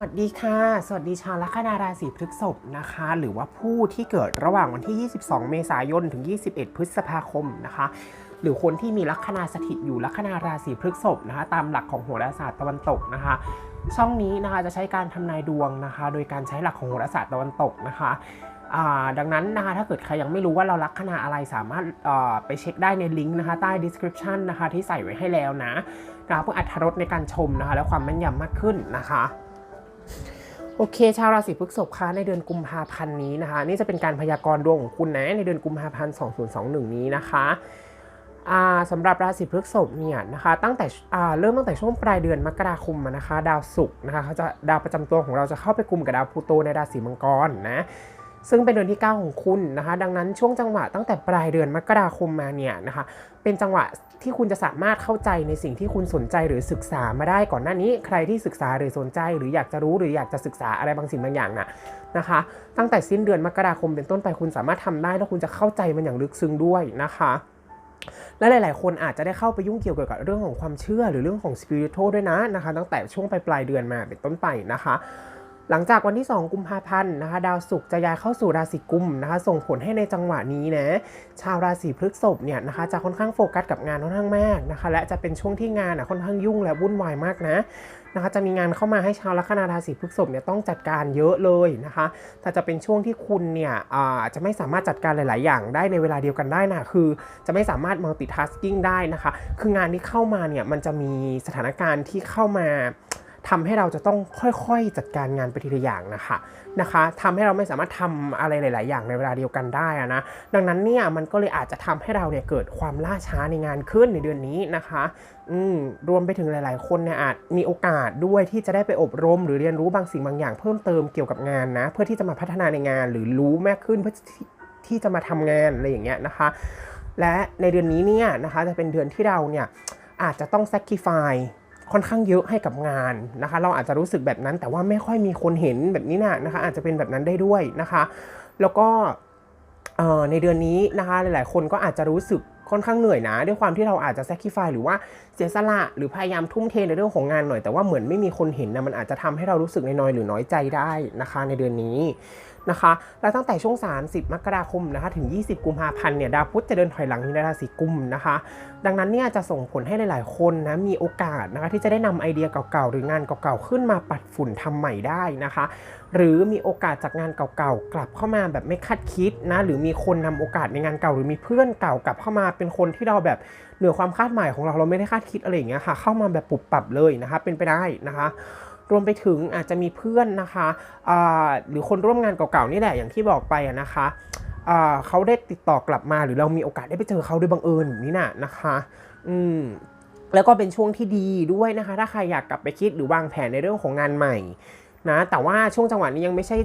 สวัสดีค่ะ สวัสดีชาวลัคนาราศีพฤษภนะคะ หรือว่าผู้ที่เกิดระหว่างวันที่ 22 เมษายน ถึง 21 พฤษภาคมนะคะ หรือคนที่มีลัคนาสถิตอยู่ลัคนาราศีพฤษภนะคะ ตามหลักของโหราศาสตร์ตะวันตกนะคะ ช่องนี้นะคะจะใช้การทำนายดวงนะคะ โดยการใช้หลักของโหราศาสตร์ตะวันตกนะคะดังนั้นนะคะถ้าเกิดใครยังไม่รู้ว่าเราลัคนาอะไรสามารถไปเช็คได้ในลิงก์นะคะใต้ description นะคะที่ใส่ไว้ให้แล้วนะนะคะเพื่ออัธรสในการชมนะคะและความแม่นยำมากขึ้นนะคะ โอเค ชาวราศีพฤษภคะในเดือนกุมภาพันธ์นี้นะคะ นี่จะเป็นการพยากรณ์ดวงของคุณนะในเดือนกุมภาพันธ์ 2021 นี้นะคะอ่าสำหรับราศีพฤษภเนี่ยนะคะตั้งแต่เริ่มตั้งแต่ช่วงปลายเดือนมกราคมนะคะ ดาวศุกร์นะคะเขาจะดาวประจำตัวของเราจะเข้าไปกลุ่มกับดาวพลูโตในราศีมังกรนะ ซึ่งเป็นเดือนที่ 9 ของคุณนะคะ ดังนั้นช่วงจังหวะตั้งแต่ปลายเดือนมกราคมมาเนี่ยนะคะ เป็นจังหวะที่คุณจะสามารถเข้าใจในสิ่งที่คุณสนใจหรือศึกษามาได้ก่อนหน้านี้ ใครที่ศึกษาหรือสนใจ หรืออยากจะรู้หรืออยากจะศึกษาอะไรบางสิ่งบางอย่างน่ะนะคะ ตั้งแต่สิ้นเดือนมกราคมเป็นต้นไปคุณสามารถทำได้แล้วคุณจะเข้าใจมันอย่างลึกซึ้งด้วยนะคะและหลาย ๆ คนอาจจะได้เข้าไปยุ่งเกี่ยวกับเรื่องของความเชื่อหรือเรื่องของสปิริต a l ด้วยนะนะคะ ตั้งแต่ช่วงปลายปลายเดือนมาเป็นต้นไปนะคะ หลังจากวันที่ 2 กุมภาพันธ์นะคะดาวศุกร์จะย้ายเข้าสู่ราศีกุมนะคะส่งผลให้ในจังหวะนี้นะชาวราศีพฤษภเนี่ยนะคะจะค่อนข้างโฟกัสกับงานค่อนข้างมากนะคะและจะเป็นช่วงที่งานอะค่อนข้างยุ่งและวุ่นวายมากนะนะคะจะมีงานเข้ามาให้ชาวลัคนาราศีพฤษภเนี่ยต้องจัดการเยอะเลยนะคะ แต่จะเป็นช่วงที่คุณเนี่ยอ่าจะไม่สามารถจัดการหลาย ๆ อย่างได้ในเวลาเดียวกันได้นะคือจะไม่สามารถ multitasking ได้นะคะ คืองานที่เข้ามาเนี่ยมันจะมีสถานการณ์ที่เข้ามา ทำให้เราจะต้องค่อยๆจัดการงานไปทีละอย่างนะคะนะคะทำให้เราไม่สามารถทำอะไรหลาย ๆ อย่างในเวลาเดียวกันได้นะดังนั้นเนี่ยมันก็เลยอาจจะทำให้เราเนี่ยเกิดความล่าช้าในงานขึ้นในเดือนนี้นะคะอืมรวมไปถึงหลาย ๆ คนเนี่ยอาจมีโอกาสด้วยที่จะได้ไปอบรม หรือเรียนรู้บางสิ่งบางอย่างเพิ่มเติมเกี่ยวกับงานนะเพื่อที่จะมาพัฒนาในงานหรือรู้มากขึ้นเพื่อที่จะมาทำงานอะไรอย่างเงี้ยนะคะ และในเดือนนี้เนี่ยนะคะจะเป็นเดือนที่เราเนี่ยอาจจะต้อง sacrifice ค่อนข้างเยอะให้กับงานนะคะ เราอาจจะรู้สึกแบบนั้น แต่ว่าไม่ค่อยมีคนเห็นแบบนี้นะนะคะ อาจจะเป็นแบบนั้นได้ด้วยนะคะ แล้วก็ในเดือนนี้นะคะหลาย ๆ คนก็อาจจะรู้สึกค่อนข้างเหนื่อยนะ ด้วยความที่เราอาจจะ sacrifice หรือว่าเสียสละหรือพยายามทุ่มเทในเรื่องของงานหน่อยแต่ว่าเหมือนไม่มีคนเห็นนะมันอาจจะทำให้เรารู้สึกน้อยหรือน้อยใจได้นะคะ ในเดือนนี้ นะคะ แล้วตั้งแต่ช่วง 30 มกราคมนะคะถึง 20 กุมภาพันธ์เนี่ยดาวพุธจะเดินถอยหลังในราศีกุมนะคะ ดังนั้นเนี่ยจะส่งผลให้หลาย ๆ คนนะมีโอกาสนะคะที่จะได้นำไอเดียเก่า ๆ หรืองานเก่า ๆ ขึ้นมาปัดฝุ่นทำใหม่ได้นะคะ หรือมีโอกาสจากงานเก่า ๆ กลับเข้ามาแบบไม่คาดคิดนะหรือมีคนนำโอกาสในงานเก่า หรือมีเพื่อนเก่ากลับเข้ามาเป็นคนที่เราแบบเหนือความคาดหมายของเราเราไม่ได้คาดคิดอะไรอย่างเงี้ยค่ะเข้ามาแบบปุบปับเลยนะคะเป็นไปได้นะคะ รวมไปถึงอาจจะมีเพื่อนนะคะหรือคนร่วมงานเก่าๆนี่แหละอย่างที่บอกไปนะคะเขาได้ติดต่อกลับมาหรือเรามีโอกาสได้ไปเจอเขาโดยบังเอิญแบบนี้น่ะนะคะ อืมแล้วก็เป็นช่วงที่ดีด้วยนะคะ ถ้าใครอยากกลับไปคิดหรือวางแผนในเรื่องของงานใหม่ นะแต่ว่าช่วงจังหวะนี้ยังไม่ใช่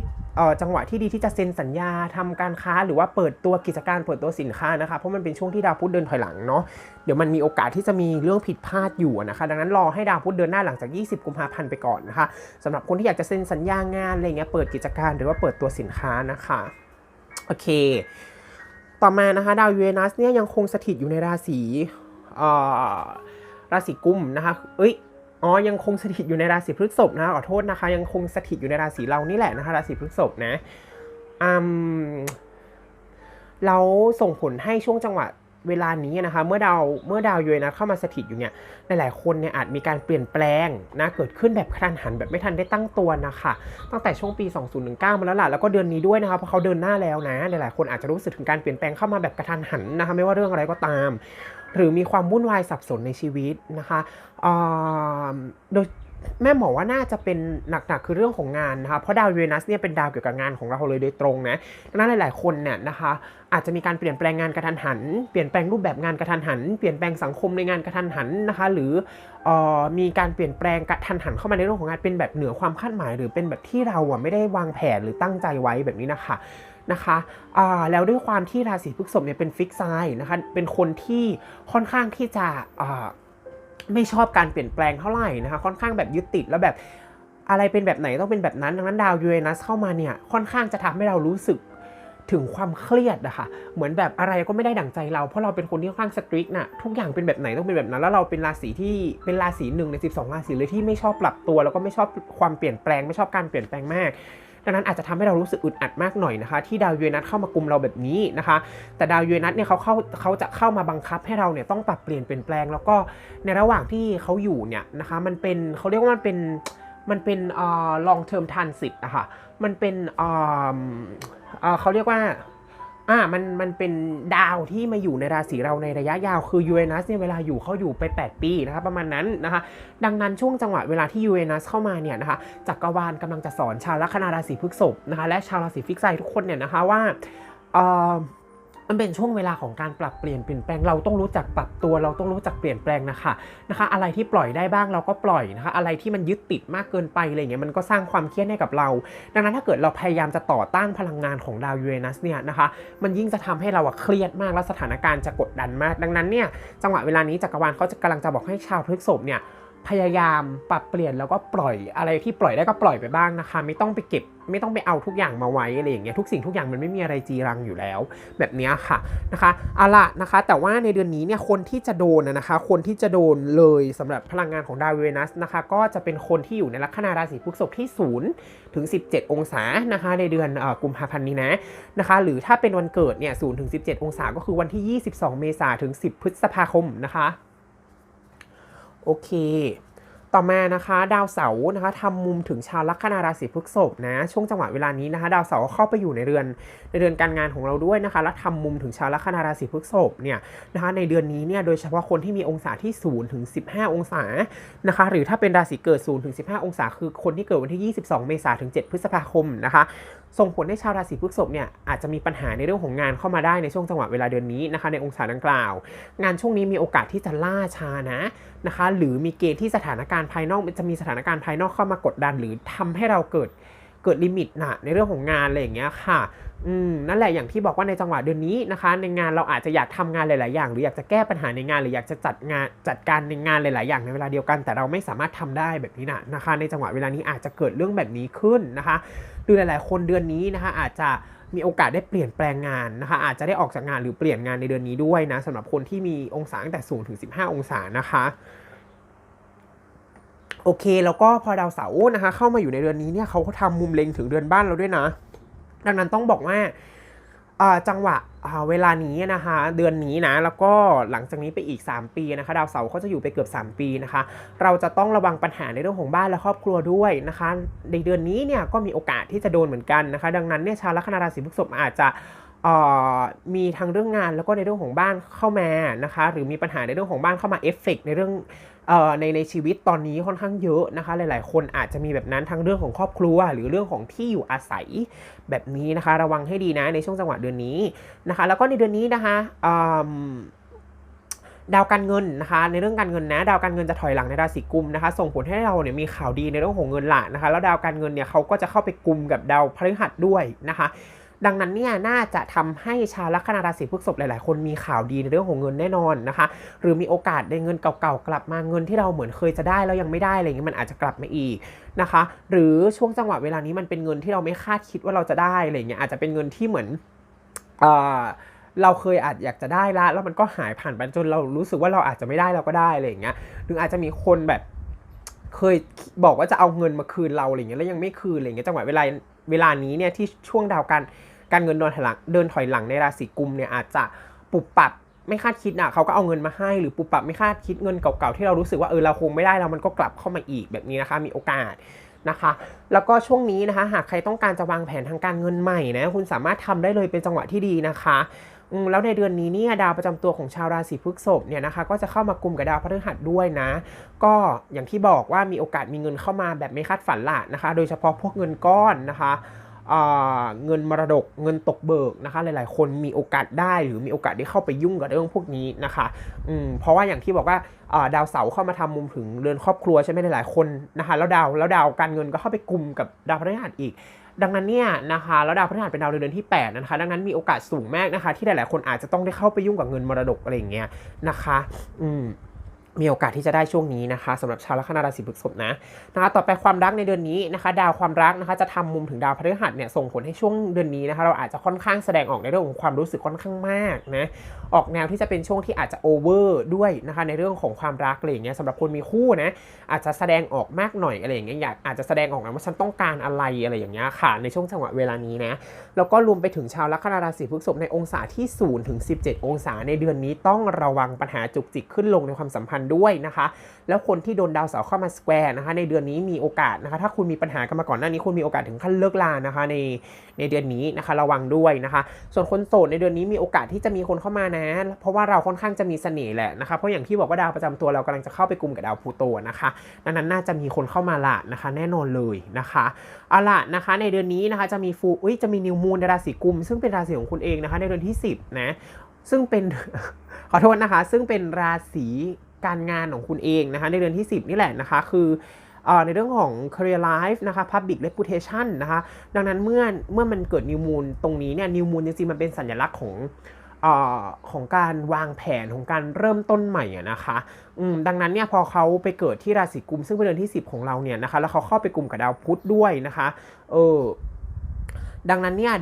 จังหวะที่ดีที่จะเซ็นสัญญาทำการค้าหรือว่าเปิดตัวกิจการเปิดตัวสินค้านะคะเพราะมันเป็นช่วงที่ดาวพุธเดินถอยหลังเนาะเดี๋ยวมันมีโอกาสที่จะมีเรื่องผิดพลาดอยู่นะคะดังนั้นรอให้ดาวพุธเดินหน้าหลังจาก 20 กุมภาพันธ์ไปก่อนนะคะสำหรับคนที่อยากจะเซ็นสัญญางานอะไรเงี้ยเปิดกิจการหรือว่าเปิดตัวสินค้านะคะโอเค ต่อมานะคะดาวยูเรนัสเนี่ยยังคงสถิตอยู่ในราศีราศีกุมนะคะเอ้ย อ๋อยังคงสถิตอยู่ในราศีพฤษภนะขอโทษนะคะ ยังคงสถิตอยู่ในราศีเรานี่แหละนะคะ ราศีพฤษภนะอืมแล้วส่งผลให้ช่วงจังหวะเวลานี้นะคะ เมื่อดาวเมื่อดาวยูเรนัสเข้ามาสถิตอยู่เนี่ยหลายๆคนเนี่ยอาจมีการเปลี่ยนแปลงนะเกิดขึ้นแบบกระทันหันแบบไม่ทันได้ตั้งตัวนะคะตั้งแต่ช่วงปี 2019 มาแล้วล่ะแล้วก็เดือนนี้ด้วยนะคะเพราะเขาเดินหน้าแล้วนะ หลายๆคนอาจจะรู้สึกถึงการเปลี่ยนแปลงเข้ามาแบบกระทันหันนะคะ ไม่ว่าเรื่องอะไรก็ตาม หรือมีความวุ่นวายสับสนในชีวิตนะคะอ่าโดยแม่หมอว่าน่าจะเป็นหนักๆคือเรื่องของงานนะคะเพราะดาวเรนัสเนี่ยเป็นดาวเกี่ยวกับงานของเราเลยโดยตรงนะดังนั้นหลาย ๆ คนเนี่ยนะคะอาจจะมีการเปลี่ยนแปลงงานกระทันหัน เปลี่ยนแปลงรูปแบบงานกระทันหัน เปลี่ยนแปลงสังคมในงานกระทันหันนะคะหรือเอ่อมีการเปลี่ยนแปลงกระทันหันเข้ามาในเรื่องของงานเป็นแบบเหนือความคาดหมาย หรือเป็นแบบที่เราอะไม่ได้วางแผนหรือตั้งใจไว้แบบนี้นะคะ นะคะอ่าแล้วด้วยความที่ราศีพฤษภเนี่ยเป็นฟิกไซน์นะคะ เป็นคนที่ค่อนข้างที่จะอ่าไม่ชอบการเปลี่ยนแปลงเท่าไหร่นะคะ ค่อนข้างแบบยึดติดแล้วแบบอะไรเป็นแบบไหนต้องเป็นแบบนั้นดังนั้นดาวยูเรนัสเข้ามาเนี่ยค่อนข้างจะทำให้เรารู้สึกถึงความเครียดอะคะเหมือนแบบอะไรก็ไม่ได้ดั่งใจเรา เพราะเราเป็นคนที่ค่อนข้างสตรีกน่ะทุกอย่างเป็นแบบไหนต้องเป็นแบบนั้น แล้วเราเป็นราศีที่เป็นราศีหนึ่งใน 12 ราศีเลยที่ไม่ชอบปรับตัว แล้วก็ไม่ชอบความเปลี่ยนแปลง ไม่ชอบการเปลี่ยนแปลงมาก ดังนั้นอาจจะทำให้เรารู้สึกอึดอัดมากหน่อยนะคะ ที่ดาวยูเรนัสเข้ามากลุ่มเราแบบนี้นะคะ แต่ดาวยูเรนัสเนี่ยเขาเข้าเขาจะเข้ามาบังคับให้เราเนี่ยต้องปรับเปลี่ยนเปลี่ยนแปลง แล้วก็ในระหว่างที่เขาอยู่เนี่ยนะคะมันเป็นเขาเรียกว่ามันเป็นมันเป็นอ่อ long term transit อะค่ะมันเป็นอ่อออเขาเรียกว่า อ่ามันมันเป็นดาวที่มาอยู่ในราศีเราในระยะยาวคือยูเรนัสเนี่ยเวลาอยู่เขาอยู่ไป 8 ปีนะคะประมาณนั้นนะคะดังนั้นช่วงจังหวะเวลาที่ยูเรนัสเข้ามาเนี่ยนะคะจักรวาลกำลังจะสอนชาวลัคนาราศีพฤษภนะคะและชาวราศีฟิกไซทุกคนเนี่ยนะคะว่าเอ่อ มันเป็นช่วงเวลาของการปรับเปลี่ยนเปลี่ยนแปลงเราต้องรู้จักปรับตัว เราต้องรู้จักเปลี่ยนแปลงนะคะนะคะ อะไรที่ปล่อยได้บ้างเราก็ปล่อยนะคะ อะไรที่มันยึดติดมากเกินไปอะไรเงี้ยมันก็สร้างความเครียดให้กับเรา ดังนั้นถ้าเกิดเราพยายามจะต่อต้านพลังงานของดาวยูเรนัสเนี่ยนะคะมันยิ่งจะทำให้เราเครียดมากและสถานการณ์จะกดดันมาก ดังนั้นเนี่ยจังหวะเวลานี้จักรวาลเขาจะกำลังจะบอกให้ชาวพฤษภเนี่ย พยายามปรับเปลี่ยนแล้วก็ปล่อยอะไรที่ปล่อยได้ก็ปล่อยไปบ้างนะคะ ไม่ต้องไปเก็บ ไม่ต้องไปเอาทุกอย่างมาไว้อะไรอย่างเงี้ยทุกสิ่งทุกอย่างมันไม่มีอะไรจีรังอยู่แล้ว แบบนี้ค่ะนะคะเอาละนะคะ แต่ว่าในเดือนนี้เนี่ยคนที่จะโดนนะคะ คนที่จะโดนเลยสำหรับพลังงานของดาวเรนัสนะคะ ก็จะเป็นคนที่อยู่ในลัคนาราศีพฤษภที่0ถึง17 องศานะคะ ในเดือนอกุมภาพันธ์นี้นะนะคะ หรือถ้าเป็นวันเกิดเนี่ย0ถึง17 องศาก็คือวันที่ 22 เมษาถึง 10 พฤษภาคมนะคะ โอเค ต่อมานะคะ ดาวเสาร์นะคะทำมุมถึงชาวลัคนาราศีพฤษภนะ ช่วงจังหวะเวลานี้นะคะ ดาวเสาร์เข้าไปอยู่ในเรือน ในเรือนการงานของเราด้วยนะคะ และทำมุมถึงชาวลัคนาราศีพฤษภเนี่ยนะคะในเดือนนี้เนี่ยโดยเฉพาะคนที่มีองศาที่0ถึง15 องศานะคะหรือถ้าเป็นราศีเกิด0ถึง15 องศา คือคนที่เกิดวันที่ 22 เมษายนถึง 7 พฤษภาคมนะคะส่งผลให้ชาวราศีพฤษภเนี่ยอาจจะมีปัญหาในเรื่องของงานเข้ามาได้ในช่วงจังหวะเวลาเดือนนี้นะคะในองศาดังกล่าว งานช่วงนี้มีโอกาสที่จะล่าช้านะนะคะ หรือมีเกณฑ์ที่สถานการณ์ภายนอกจะมีสถานการณ์ภายนอกเข้ามากดดัน หรือทำให้เราเกิด เกิดลิมิตนะในเรื่องของงานอะไรอย่างเงี้ยค่ะอืมนั่นแหละอย่างที่บอกว่าในจังหวะเดือนนี้นะคะ ในงานเราอาจจะอยากทำงานหลาย ๆ อย่าง หรืออยากจะแก้ปัญหาในงานหรืออยากจะจัดงานจัดการในงานหลาย ๆ อย่างในเวลาเดียวกัน แต่เราไม่สามารถทำได้แบบนี้นะนะคะ ในจังหวะเวลานี้อาจจะเกิดเรื่องแบบนี้ขึ้นนะคะหรือหลาย ๆ คนเดือนนี้นะคะ อาจจะมีโอกาสได้เปลี่ยนแปลงงานนะคะ อาจจะได้ออกจากงานหรือเปลี่ยนงานในเดือนนี้ด้วยนะสำหรับคนที่มีองศาตั้งแต่0ถึง15 องศานะคะ โอเค แล้วก็พอดาวเสาร์นะคะ เข้ามาอยู่ในเดือนนี้เนี่ยเขาก็ทำมุมเล็งถึงเดือนบ้านเราด้วยนะ ดังนั้นต้องบอกว่าจังหวะเวลานี้นะคะเดือนนี้นะแล้วก็หลังจากนี้ไปอีก 3 ปีนะคะ ดาวเสาร์เขาจะอยู่ไปเกือบ 3 ปีนะคะ เราจะต้องระวังปัญหาในเรื่องของบ้านและครอบครัวด้วยนะคะ ในเดือนนี้เนี่ยก็มีโอกาสที่จะโดนเหมือนกันนะคะ ดังนั้นเนี่ยชาวลัคนาราศีพฤษภอาจจะ มีทั้งเรื่องงานแล้วก็ในเรื่องของบ้านเข้ามานะคะหรือมีปัญหาในเรื่องของบ้านเข้ามาเอฟเฟกในเรื่องอในในชีวิตตอนนี้ค่อนข้างเยอะนะคะ หลาย ๆ คนอาจจะมีแบบนั้นทั้งเรื่องของครอบครัว หรือเรื่องของที่อยู่อาศัยแบบนี้นะคะ ระวังให้ดีนะในช่วงจังหวะเดือนนี้นะคะ แล้วก็ในเดือนนี้นะคะดาวการเงินนะคะ ในเรื่องการเงินนะ ดาวการเงินจะถอยหลังในราศีกุมนะคะ ส่งผลให้เราเนี่ยมีข่าวดีในเรื่องของเงินหละนะคะ แล้วดาวการเงินเนี่ยเขาก็จะเข้าไปกุมกับดาวพฤหัสด้วยนะคะ ดังนั้นเนี่ยน่าจะทำให้ชาวลัคนาราศีพฤษภหลาย ๆ คนมีข่าวดีในเรื่องของเงินแน่นอนนะคะ หรือมีโอกาสได้เงินเก่า ๆ กลับมาเงินที่เราเหมือนเคยจะได้แล้วยังไม่ได้อะไรเงี้ยมันอาจจะกลับมาอีกนะคะ หรือช่วงจังหวะเวลานี้มันเป็นเงินที่เราไม่คาดคิดว่าเราจะได้อะไรเงี้ยอาจจะเป็นเงินที่เหมือนเอ่อเราเคยอาจอยากจะได้ละแล้วมันก็หายผ่านไปจนเรารู้สึกว่าเราอาจจะไม่ได้เราก็ได้อะไรอย่างเงี้ยหรืออาจจะมีคนแบบ เคยบอกว่าจะเอาเงินมาคืนเราอะไรเงี้ยแล้วยังไม่คืนอะไรเงี้ยจังหวะเวลาเวลานี้เนี่ยที่ช่วงดาวการ การเงินเดินถอยหลังเดินถอยหลังในราศีกุมเนี่ยอาจจะปุบปับไม่คาดคิดอะเขาก็เอาเงินมาให้หรือปุบปับไม่คาดคิดเงินเก่าๆที่เรารู้สึกว่าเออเราคงไม่ได้แล้วมันก็กลับเข้ามาอีกแบบนี้นะคะ มีโอกาสนะคะ แล้วก็ช่วงนี้นะคะ หากใครต้องการจะวางแผนทางการเงินใหม่นะคุณสามารถทำได้เลยเป็นจังหวะที่ดีนะคะแล้วในเดือนนี้เนี่ยดาวประจำตัวของชาวราศีพฤษภเนี่ยนะคะก็จะเข้ามากลุ่มกับดาวพฤหัสด้วยนะ ก็อย่างที่บอกว่ามีโอกาสมีเงินเข้ามาแบบไม่คาดฝันละนะคะ โดยเฉพาะพวกเงินก้อนนะคะ เงินมรดกเงินตกเบิกนะคะ หลายๆ คนมีโอกาสได้หรือมีโอกาสได้เข้าไปยุ่งกับเรื่องพวกนี้นะคะอืมเพราะว่าอย่างที่บอกว่าดาวเสาร์เข้ามาทำมุมถึงเรือนครอบครัวใช่ไหมหลายๆคนนะคะแล้วดาวแล้วดาวการเงินก็เข้าไปกลุ่มกับดาวพฤหัสอีก ดังนั้นเนี่ยนะคะแล้วดาวพฤหัสเป็นดาวเรือนที่8นะคะดังนั้นมีโอกาสสูงมากนะคะ ที่หลายๆคนอาจจะต้องได้เข้าไปยุ่งกับเงินมรดกอะไรอย่างเงี้ยนะคะ อืม มีโอกาสที่จะได้ช่วงนี้นะคะสำหรับชาวลัคนาราศีพฤษภนะนะคะต่อไปความรักในเดือนนี้นะคะ ดาวความรักนะคะจะทำมุมถึงดาวพฤหัสเนี่ยส่งผลให้ช่วงเดือนนี้นะคะเราอาจจะค่อนข้างแสดงออกในเรื่องของความรู้สึกค่อนข้างมากนะออกแนวที่จะเป็นช่วงที่อาจจะโอเวอร์ด้วยนะคะในเรื่องของความรักอะไรอย่างเงี้ยสำหรับคนมีคู่นะอาจจะแสดงออกมากหน่อยอะไรอย่างเงี้ยอยากอาจจะแสดงออกนะว่าฉันต้องการอะไรอะไรอย่างเงี้ยค่ะในช่วงจังหวะเวลานี้นะแล้วก็รวมไปถึงชาวลัคนาราศีพฤษภในองศาที่0ถึง17 องศาในเดือนนี้ต้องระวังปัญหาจุกจิกขึ้นลงในความสัมพันธ์ด้วยนะคะ แล้วคนที่โดนดาวเสาร์เข้ามาสแควร์นะคะในเดือนนี้มีโอกาสนะคะ ถ้าคุณมีปัญหากันมาก่อนหน้านี้คุณมีโอกาสถึงขั้นเลิกลานะคะในในเดือนนี้นะคะระวังด้วยนะคะ ส่วนคนโสดในเดือนนี้มีโอกาสที่จะมีคนเข้ามานะ เพราะว่าเราค่อนข้างจะมีเสน่ห์แหละนะคะเพราะอย่างที่บอกว่าดาวประจำตัวเรากำลังจะเข้าไปกลุ่มกับดาวพูโตนะคะดังนั้นน่าจะมีคนเข้ามาละนะคะ แน่นอนเลยนะคะเอาละนะคะในเดือนนี้นะคะจะมีฟูอุ้ยจะมีนิวมูนในราศีกุม ซึ่งเป็นราศีของคุณเองนะคะ ในเดือนที่ 10นะซึ่งเป็นขอโทษนะคะ ซึ่งเป็นราศี การงานของคุณเองนะคะในเดือนที่ 10 นี่แหละนะคะ คือในเรื่องของ career life นะคะ public reputation นะคะ ดังนั้นเมื่อเมื่อมันเกิด new moon ตรงนี้เนี่ย new moon จริงๆมันเป็นสัญลักษณ์ของอของการวางแผนของการเริ่มต้นใหม่นะคะดังนั้นเนี่ยพอเขาไปเกิดที่ราศีกุมซึ่งเป็นเดือนที่ 10 ของเราเนี่ยนะคะแล้วเขาเข้าไปกลุ่มกับดาวพุธด้วยนะคะเออดังนั้นเนี่ย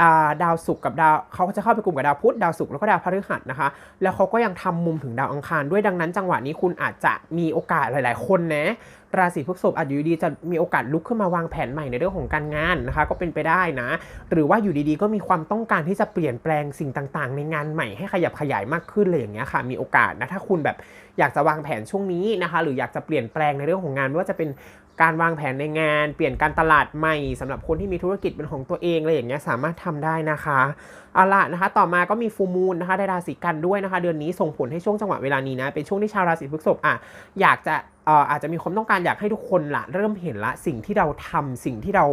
ดาดาวศุกร์กับดาวเขาจะเข้าไปกลุ่มกับดาวพุธดาวศุกร์แล้วก็ดาวพฤหัสนะคะ แล้วเขาก็ยังทำมุมถึงดาวอังคารด้วยดังนั้น จังหวะนี้คุณอาจจะมีโอกาสหลาย ๆ คนนะราศีพฤษภอาจจะอยู่ดีๆจะมีโอกาสลุกขึ้นมาวางแผนใหม่ในเรื่องของการงานนะคะ ก็เป็นไปได้นะ หรือว่าอยู่ดีๆ ก็มีความต้องการที่จะเปลี่ยนแปลงสิ่งต่างๆ ในงานใหม่ให้ขยับขยายมากขึ้นเลยอย่างเงี้ยค่ะ มีโอกาสนะถ้าคุณแบบอยากจะวางแผนช่วงนี้นะคะ หรืออยากจะเปลี่ยนแปลงในเรื่องของงานไม่ว่าจะเป็น การวางแผนในงาน เปลี่ยนการตลาดใหม่สำหรับคนที่มีธุรกิจเป็นของตัวเองอะไรอย่างเงี้ยสามารถทำได้นะคะเอาละนะคะ ต่อมาก็มีฟูมูลนะคะในราศีกันด้วยนะคะ เดือนนี้ส่งผลให้ช่วงจังหวะเวลานี้นะเป็นช่วงที่ชาวราศีพฤษภอะอยากจะ อาจจะมีความต้องการอยากให้ทุกคนละเริ่มเห็นละสิ่งที่เราทำสิ่งที่เรา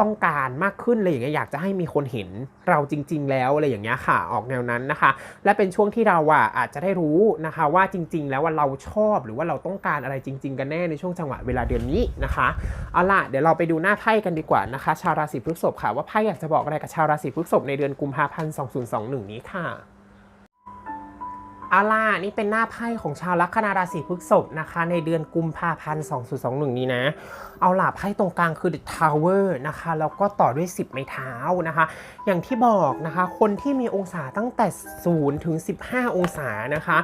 ต้องการมากขึ้นอะไรอย่างเงี้ยอยากจะให้มีคนเห็นเราจริง ๆ แล้วอะไรอย่างเงี้ยค่ะออกแนวนั้นนะคะ และเป็นช่วงที่เราอะอาจจะได้รู้นะคะว่าจริง ๆ แล้วว่าเราชอบหรือว่าเราต้องการอะไรจริง ๆ กันแน่ในช่วงจังหวะเวลาเดือนนี้นะคะเอาล่ะเดี๋ยวเราไปดูหน้าไพ่กันดีกว่านะคะ ชาวราศีพฤษภค่ะว่าไพ่อยากจะบอกอะไรกับชาวราศีพฤษภในเดือนกุมภาพันธ์ 2021 นี้ค่ะ เอาล่ะนี่เป็นหน้าไพ่ของชาวลัคนาราศีพฤษภนะคะ ในเดือนกุมภาพันธ์ 2021 นี้นะ เอาล่ะไพ่ตรงกลางคือ The Tower นะคะ แล้วก็ต่อด้วย 10 ไม้เท้านะคะ อย่างที่บอกนะคะ คนที่มีองศาตั้งแต่ 0 ถึง 15 องศานะคะ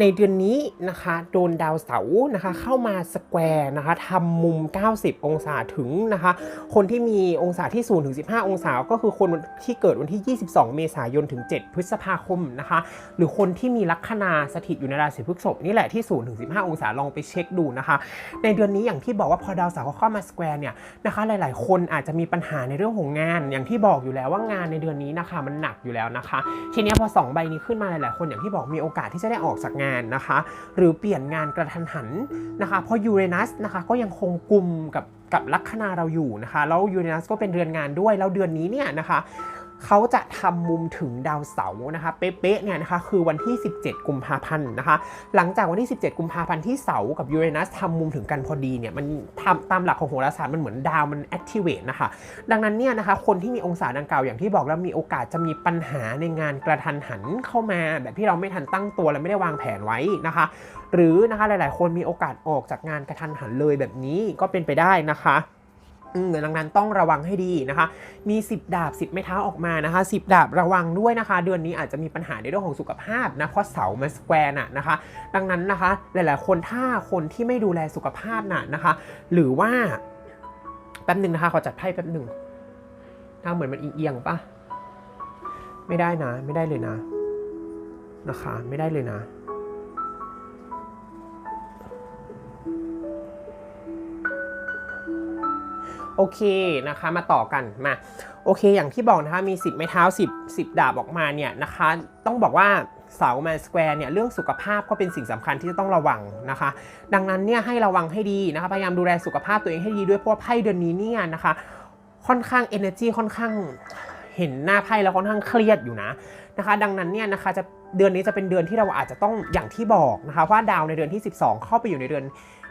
ในเดือนนี้นะคะโดนดาวเสาร์นะคะเข้ามาสแควร์นะคะทำมุม 90 องศาถึงนะคะคนที่มีองศาที่0ถึง15 องศา ก็คือคนที่เกิดวันที่ 22 เมษายนถึง 7 พฤษภาคมนะคะหรือคนที่มีลัคนาสถิตอยู่ในราศีพฤษภนี่แหละที่0ถึง15 องศาลองไปเช็คดูนะคะในเดือนนี้อย่างที่บอกว่าพอดาวเสาร์เข้ามาสแควร์เนี่ยนะคะหลาย ๆ คนอาจจะมีปัญหาในเรื่องของงาน อย่างที่บอกอยู่แล้วว่างานในเดือนนี้นะคะมันหนักอยู่แล้วนะคะ ทีนี้พอสองใบนี้ขึ้นมาหลาย ๆ คนอย่างที่บอกมีโอกาสที่จะได้ออกจากงานนะคะ หรือเปลี่ยนงานกระทันหันนะคะเพราะยูเรนัสนะคะก็ยังคงกลุ่มกับกับลัคนาเราอยู่นะคะแล้วยูเรนัสก็เป็นเรือนงานด้วยแล้วเดือนนี้เนี่ยนะคะ เขาจะทำมุมถึงดาวเสาร์นะคะเป๊ะๆเนี่ยนะคะคือวันที่ 17 กุมภาพันธ์นะคะหลังจากวันที่ 17 กุมภาพันธ์ที่เสาร์กับยูเรนัสทำมุมถึงกันพอดีเนี่ยมันทำตามหลักของโหราศาสตร์มันเหมือนดาวมัน activate นะคะดังนั้นเนี่ยนะคะคนที่มีองศาดังกล่าวอย่างที่บอกแล้วมีโอกาสจะมีปัญหาในงานกระทันหันเข้ามา แบบที่เราไม่ทันตั้งตัวและไม่ได้วางแผนไว้นะคะ หรือนะคะหลายๆ คนมีโอกาสออกจากงานกระทันหันเลยแบบนี้ก็เป็นไปได้นะคะ ดังนั้นต้องระวังให้ดีนะคะ มี 10 ดาบ 10 ไม้เท้าออกมานะคะ 10 ดาบระวังด้วยนะคะ เดือนนี้อาจจะมีปัญหาในเรื่องของสุขภาพนะ เพราะเสามันสแควร์น่ะนะคะ ดังนั้นนะคะ หลายๆ คนถ้าคนที่ไม่ดูแลสุขภาพน่ะนะคะ หรือว่า แป๊บหนึ่งนะคะ ขอจัดไพ่แป๊บหนึ่งถ้าเหมือนมันเอียงปะไม่ได้นะ ไม่ได้เลยนะ นะคะ ไม่ได้เลยนะ โอเคนะคะมาต่อกันมาโอเค อย่างที่บอกนะคะมี 10 ไม้เท้า 10 10 ดาบออกมาเนี่ยนะคะ ต้องบอกว่าเสาแมนสแควร์เนี่ยเรื่องสุขภาพก็เป็นสิ่งสำคัญที่จะต้องระวังนะคะ ดังนั้นเนี่ยให้ระวังให้ดีนะคะพยายามดูแลสุขภาพตัวเองให้ดีด้วยเพราะว่าไพ่เดือนนี้เนี่ยนะคะ ค่อนข้าง energy ค่อนข้างเห็นหน้าไพ่แล้วค่อนข้างเครียดอยู่นะนะคะ ดังนั้นเนี่ยนะคะจะเดือนนี้จะเป็นเดือนที่เราอาจจะต้องอย่างที่บอกนะคะว่าดาวในเดือนที่ 12 เข้าไปอยู่ในเดือน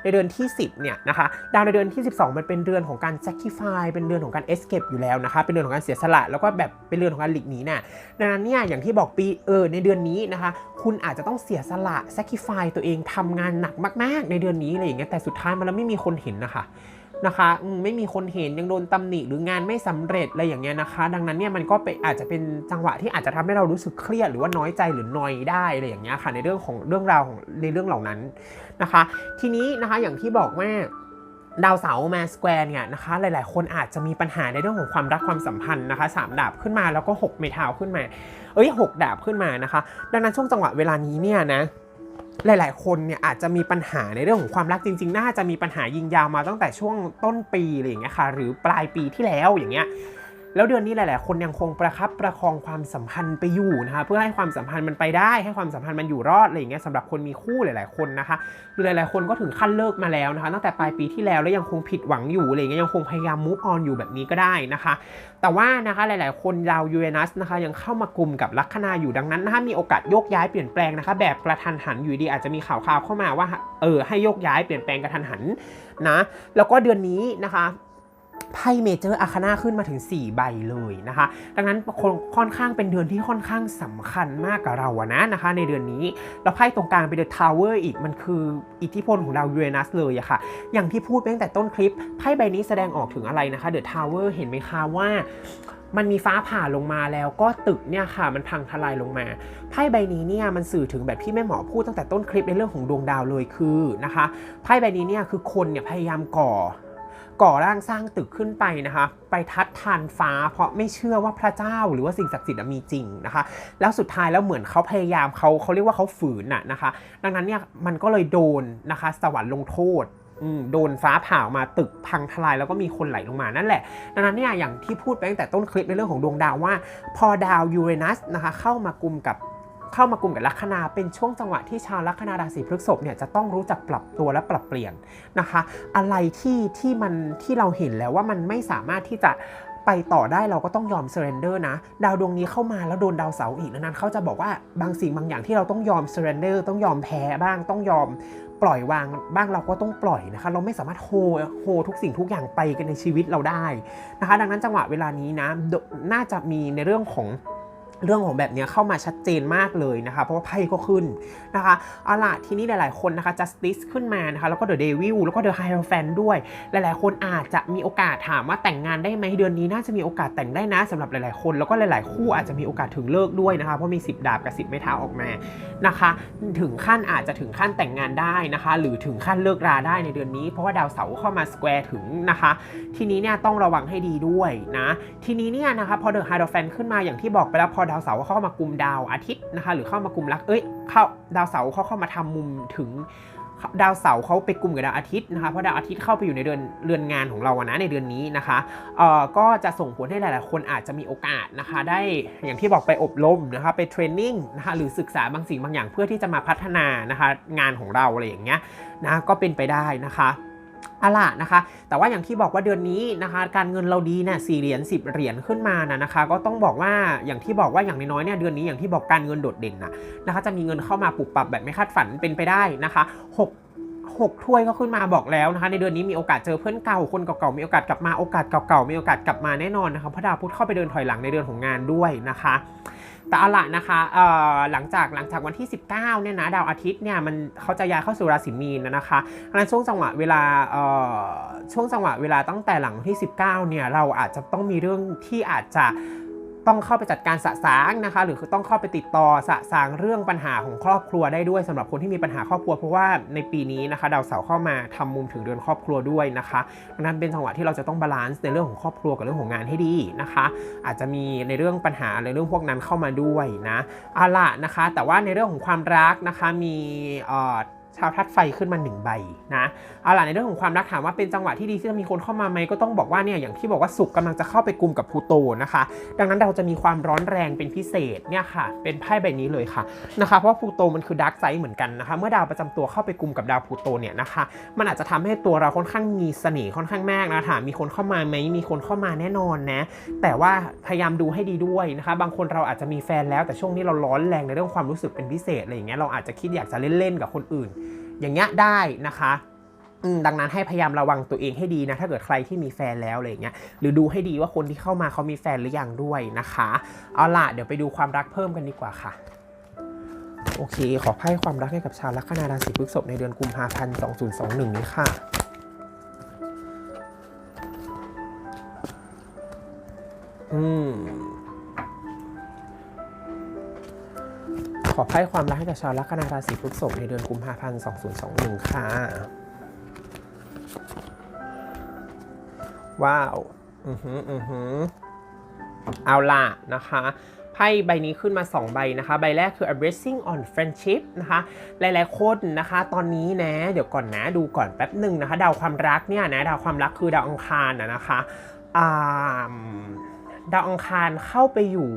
ในเดือนที่ 10เนี่ยนะคะดาวในเดือนที่ 12 มันเป็นเดือนของการ sacrifice เป็นเดือนของการ escape อยู่แล้วนะคะเป็นเดือนของการเสียสละแล้วก็แบบเป็นเดือนของการหลีกหนีน่ะดังนั้นเนี่ยอย่างที่บอกปีเออในเดือนนี้นะคะคุณอาจจะต้องเสียสละ sacrifice ตัวเองทำงานหนักมาก ๆ ในเดือนนี้อะไรอย่างเงี้ยแต่สุดท้ายมันแล้วไม่มีคนเห็นนะคะ นะคะไม่มีคนเห็นยังโดนตำหนิหรืองานไม่สำเร็จอะไรอย่างเงี้ยนะคะ ดังนั้นเนี่ยมันก็ไปอาจจะเป็นจังหวะที่อาจจะทำให้เรารู้สึกเครียดหรือว่าน้อยใจหรือนอยได้อะไรอย่างเงี้ยค่ะในเรื่องของเรื่องราวของในเรื่องเหล่านั้นนะคะ ทีนี้นะคะอย่างที่บอกว่าดาวเสาร์มาสแควร์เนี่ยนะคะหลาย ๆ คนอาจจะมีปัญหาในเรื่องของความรักความสัมพันธ์นะคะสามดาบขึ้นมาแล้วก็หกเมทาวขึ้นมา เอ้ยหกดาบขึ้นมานะคะ ดังนั้นช่วงจังหวะเวลานี้เนี่ยนะ หลาย ๆ คนเนี่ยอาจจะมีปัญหาในเรื่องของความรักจริง ๆ น่าจะมีปัญหายิงยาวมาตั้งแต่ช่วงต้นปีอะไรอย่างเงี้ยค่ะ หรือปลายปีที่แล้วอย่างเงี้ย แล้วเดือนนี้หลาย ๆ คนยังคงประคับประคองความสัมพันธ์ไปอยู่นะคะเพื่อให้ความสัมพันธ์มันไปได้ให้ความสัมพันธ์มันอยู่รอดอะไรอย่างเงี้ยสำหรับคนมีคู่หลาย ๆ คนนะคะหรือหลาย ๆ คนก็ถึงขั้นเลิกมาแล้วนะคะตั้งแต่ปลายปีที่แล้วแล้วยังคงผิดหวังอยู่อะไรอย่างเงี้ยยังคงพยายาม move on อยู่แบบนี้ก็ได้นะคะ แต่ว่านะคะหลาย ๆ คนดาวยูเรนัสนะคะยังเข้ามากลุ่มกับลัคนาอยู่ดังนั้นนะคะมีโอกาสโยกย้ายเปลี่ยนแปลงนะคะแบบกระทันหันอยู่ดีอาจจะมีข่าวคราวเข้ามาว่าเออให้โยกย้ายเปลี่ยนแปลงกระทันหันนะแล้วก็เดือนนี้นะคะ ไพ่เมเจอร์อาคานาขึ้นมาถึง 4 ใบเลยนะคะ ดังนั้นค่อนค่อนข้างเป็นเดือนที่ค่อนข้างสำคัญมากกับเราอะนะนะคะ ในเดือนนี้ แล้วไพ่ตรงกลางเป็นเดอะทาวเวอร์อีกมันคืออิทธิพลของดาวยูเรนัสเลยอะค่ะ อย่างที่พูดไปตั้งแต่ต้นคลิปไพ่ใบนี้แสดงออกถึงอะไรนะคะเดอะทาวเวอร์เห็นไหมคะว่ามันมีฟ้าผ่าลงมาแล้วก็ตึกเนี่ยค่ะมันพังทลายลงมาไพ่ใบนี้เนี่ยมันสื่อถึงแบบที่แม่หมอพูดตั้งแต่ต้นคลิปในเรื่องของดวงดาวเลยคือนะคะไพ่ใบนี้เนี่ยคือคนเนี่ยพยายามก่อ ก่อร่างสร้างตึกขึ้นไปนะคะ ไปทัดทานฟ้า เพราะไม่เชื่อว่าพระเจ้าหรือว่าสิ่งศักดิ์สิทธิ์มีจริงนะคะ แล้วสุดท้ายแล้วเหมือนเขาพยายามเขาเขาเรียกว่าเขาฝืนน่ะนะคะ ดังนั้นเนี่ยมันก็เลยโดนนะคะสวรรค์ลงโทษโดนฟ้าผ่ามาตึกพังทลายแล้วก็มีคนไหลลงมานั่นแหละ ดังนั้นเนี่ยอย่างที่พูดไปตั้งแต่ต้นคลิปในเรื่องของดวงดาวว่า พอดาวยูเรนัสนะคะเข้ามากุมกับ เข้ามากลุ่มกับลัคนาเป็นช่วงจังหวะที่ชาวลัคนาราศีพฤษภเนี่ยจะต้องรู้จักปรับตัวและปรับเปลี่ยนนะคะ อะไรที่ที่มันที่เราเห็นแล้วว่ามันไม่สามารถที่จะไปต่อได้เราก็ต้องยอม surrender นะ ดาวดวงนี้เข้ามาแล้วโดนดาวเสาร์อีกดังนั้น เขาจะบอกว่าบางสิ่งบางอย่างที่เราต้องยอม surrender ต้องยอมแพ้บ้างต้องยอมปล่อยวางบ้างเราก็ต้องปล่อยนะคะ เราไม่สามารถโฮโฮทุกสิ่งทุกอย่างไปกันในชีวิตเราได้นะคะ ดังนั้นจังหวะเวลานี้นะน่าจะมีในเรื่องของ เรื่องของแบบนี้เข้ามาชัดเจนมากเลยนะคะ เพราะว่าไพ่ก็ขึ้นนะคะเอาล่ะทีนี้หลาย ๆ คนนะคะ justice ขึ้นมานะคะ แล้วก็ the devil แล้วก็ the hierophant ด้วย หลาย ๆ คนอาจจะมีโอกาสถามว่าแต่งงานได้ไหมเดือนนี้น่าจะมีโอกาสแต่งได้นะสำหรับหลาย ๆ คนแล้วก็หลาย ๆ คู่อาจจะมีโอกาสถึงเลิกด้วยนะคะ เพราะมี 10 ดาบกับ 10 ไม้เท้าออกมานะคะ ถึงขั้นอาจจะถึงขั้นแต่งงานได้นะคะ หรือถึงขั้นเลิกราได้ในเดือนนี้ เพราะว่าดาวเสาร์เข้ามาสแควร์ถึงนะคะ ทีนี้เนี่ยต้องระวังให้ดีด้วยนะ ทีนี้เนี่ยนะคะพอเดอะไฮโรแฟนขึ้นมาอย่างที่บอกไปแล้วพอดาวเสาร์เข้ามากุมดาวอาทิตย์นะคะ หรือเข้ามากุมลักเอ้ยเข้าดาวเสาร์เขาเข้ามาทำมุมถึงดาวเสาร์เขาไปกลุ่มกับดาวอาทิตย์นะคะเพราะดาวอาทิตย์เข้าไปอยู่ในเดือนเรือนงานของเราอะนะในเดือนนี้นะคะเอ่อก็จะส่งผลให้หลาย ๆ คนอาจจะมีโอกาสนะคะได้อย่างที่บอกไปอบรมนะคะไปเทรนนิ่งนะคะหรือศึกษาบางสิ่งบางอย่างเพื่อที่จะมาพัฒนานะคะงานของเราอะไรอย่างเงี้ยนะก็เป็นไปได้นะคะ เอาล่ะนะคะ แต่ว่าอย่างที่บอกว่าเดือนนี้นะคะ การเงินเราดีเนี่ยสี่เหรียญสิบเหรียญขึ้นมานะนะคะ ก็ต้องบอกว่าอย่างที่บอกว่าอย่างน้อยๆเนี่ยเดือนนี้อย่างที่บอกการเงินโดดเด่นนะนะคะ จะมีเงินเข้ามาปรับปรับแบบไม่คาดฝันเป็นไปได้นะคะหกหกถ้วยก็ขึ้นมาบอกแล้วนะคะ ในเดือนนี้มีโอกาสเจอเพื่อนเก่าคนเก่าๆมีโอกาสกลับมาโอกาสเก่าๆมีโอกาสกลับมาแน่นอนนะคะพระดาวพุธเข้าไปเดินถอยหลังในเดือนของงานด้วยนะคะ แต่เอาละนะคะเอ่อหลังจากหลังจากวันที่ 19เนี่ยนะดาวอาทิตย์เนี่ยมันเขาจะย้ายเข้าสู่ราศีมีนนะคะดังนั้นช่วงจังหวะเวลาเอ่อช่วงจังหวะเวลาตั้งแต่หลังที่ 19เนี่ยเราอาจจะต้องมีเรื่องที่อาจจะ ต้องเข้าไปจัดการสะสางนะคะ หรือต้องเข้าไปติดต่อสะสางเรื่องปัญหาของครอบครัวได้ด้วยสำหรับคนที่มีปัญหาครอบครัวเพราะว่าในปีนี้นะคะดาวเสาร์เข้ามาทำมุมถึงเดือนครอบครัวด้วยนะคะดังนั้นเป็นจังหวะที่เราจะต้องบาลานซ์ในเรื่องของครอบครัวกับเรื่องของงานให้ดีนะคะ อาจจะมีในเรื่องปัญหาในเรื่องพวกนั้นเข้ามาด้วยนะเอาละนะคะ แต่ว่าในเรื่องของความรักนะคะมีเอ่อ ชาวธาตุไฟขึ้นมาหนึ่งใบนะเอาล่ะในเรื่องของความรักถามว่าเป็นจังหวะที่ดีที่จะมีคนเข้ามาไหมก็ต้องบอกว่าเนี่ยอย่างที่บอกว่าสุกกำลังจะเข้าไปกลุ่มกับพูโตนะคะ ดังนั้นเราจะมีความร้อนแรงเป็นพิเศษเนี่ยค่ะ เป็นไพ่ใบนี้เลยค่ะนะคะเพราะพูโตมันคือดาร์กไซด์เหมือนกันนะคะ เมื่อดาวประจำตัวเข้าไปกลุ่มกับดาวพูโตเนี่ยนะคะ มันอาจจะทำให้ตัวเราค่อนข้างมีเสน่ห์ค่อนข้างมากนะถามมีคนเข้ามาไหมมีคนเข้ามาแน่นอนนะ แต่ว่าพยายามดูให้ดีด้วยนะคะ บางคนเราอาจจะมีแฟนแล้วแต่ช่วงนี้เราร้อนแรงในเรื่องความรู้สึกเป็นพิเศษอะไรอย่างเงี้ยเราอาจจะคิดอยากจะเล่นๆกับคนอื่น อย่างเงี้ยได้นะคะดังนั้นให้พยายามระวังตัวเองให้ดีนะ ถ้าเกิดใครที่มีแฟนแล้วอะไรอย่างเงี้ยหรือดูให้ดีว่าคนที่เข้ามาเขามีแฟนหรือยังด้วยนะคะ เอาล่ะเดี๋ยวไปดูความรักเพิ่มกันดีกว่าค่ะ โอเค ขอไพ่ความรักให้กับชาวลัคนาราศีพฤษภในเดือนกุมภาพันธ์ 2021 นี้ค่ะอืม ขอไพ่ความรักให้กับชาวลัคนาราศีพฤษภในเดือนกุมภาพันธ์ 2021 ค่ะ ว้าว อือหือ อือหือ เอาล่ะนะคะไพ่ใบนี้ขึ้นมา 2 ใบนะคะ ใบแรกคือ a blessing on friendship นะคะ หลายๆคนนะคะ ตอนนี้นะ เดี๋ยวก่อนนะ ดูก่อนแป๊บหนึ่งนะคะ ดาวความรักเนี่ยนะ ดาวความรักคือดาวอังคารนะนะคะ ดาวอังคารเข้าไปอยู่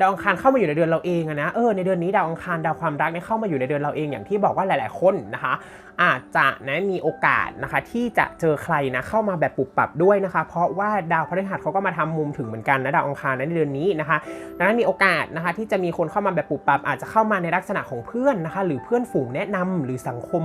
ดาวอังคารเข้ามาอยู่ในเดือนเราเองอะนะเออในเดือนนี้ดาวอังคารดาวความรักเนี่ยเข้ามาอยู่ในเดือนเราเองอย่างที่บอกว่าหลาย ๆ คนนะคะอาจจะนะมีโอกาสนะคะ ที่จะเจอใครนะเข้ามาแบบปุบปับด้วยนะคะ เพราะว่าดาวพฤหัสเขาก็มาทำมุมถึงเหมือนกันนะดาวอังคารในเดือนนี้นะคะดังนั้นมีโอกาสนะคะ ที่จะมีคนเข้ามาแบบปุบปับ อาจจะเข้ามาในลักษณะของเพื่อนนะคะ หรือเพื่อนฝูงแนะนำหรือสังคม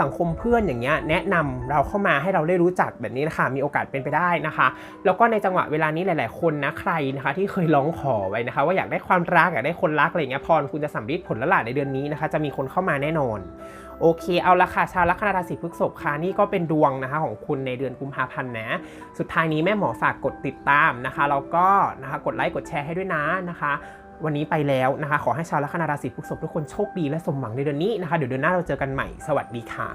สังคมเพื่อนอย่างเงี้ยแนะนำเราเข้ามาให้เราได้รู้จักแบบนี้นะคะมีโอกาสเป็นไปได้นะคะ แล้วก็ในจังหวะเวลานี้หลาย ๆ คนนะใครนะคะที่เคยร้องขอไว้นะคะ ว่าอยากได้ความรักอยากได้คนรักอะไรเงี้ยพรคุณจะสำเร็จผลละล่ะในเดือนนี้นะคะ จะมีคนเข้ามาแน่นอน โอเคเอาละค่ะชาวลัคนาราศีพฤษภค่ะนี่ก็เป็นดวงนะคะของคุณในเดือนกุมภาพันธ์นะ สุดท้ายนี้แม่หมอฝากกดติดตามนะคะแล้วก็นะคะกดไลค์กดแชร์ให้ด้วยนะนะคะวันนี้ไปแล้วนะคะ ขอให้ชาวลัคนาราศีพฤษภทุกคนโชคดีและสมหวังในเดือนนี้นะคะ เดี๋ยวเดือนหน้าเราเจอกันใหม่ สวัสดีค่ะ